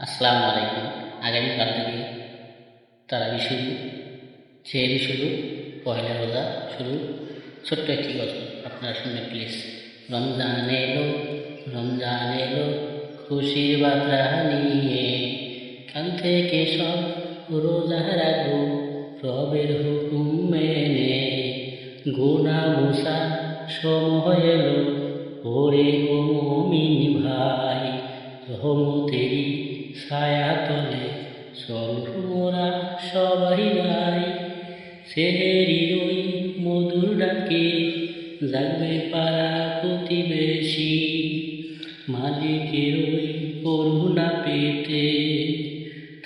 আসসালামু আলাইকুম। আগামীকাল থেকে তারাবি শুরু সেহরি শুরু, পয়লা রোজা শুরু। ছোট্ট একটি গল্প আপনারা শুনবেন প্লিজ রমজান এলো রমজান এলো, খুশির বার্তা নিয়ে কাল থেকে সব রোজা রাখব রবের হুকুম মেনে। গুনা মুসা সময় এলো, ওরে ও ভাই রহমতেরি ছায়া তলে সর্বরা সবাই গাই সেহেরি ওই মধুর ডাকে, জাগবে পাড়া প্রতিবেশী। মালিকের ওই করুণা পেতে,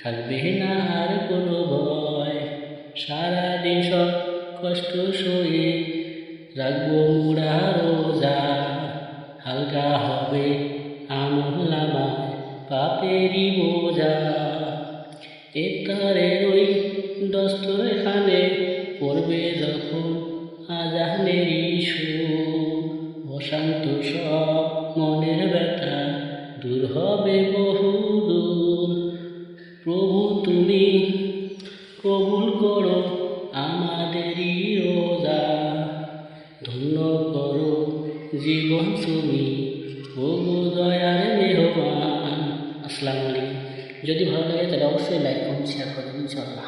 থাকবে না আর কোনো ভয়। সারাদিন সব কষ্ট সয়ে রাখব মুড়া রোজা, হালকা হবে পাপেরই বোঝা। একারের ওই দস্তরখানে পড়বে যখন আজানেরই সুর। অশান্ত সব মনের ব্যথা দূর হবে বহু দূর। প্রভু তুমি কবুল করো আমাদেরই রোজা। ধন্য করো জীবন তুমি ও দয়ার মেহমান। আসসালামু আলাইকুম। যদি ভালো লাগে তাহলে অবশ্যই লাইক কমেন্ট শেয়ার করে দিন ইনশাআল্লাহ।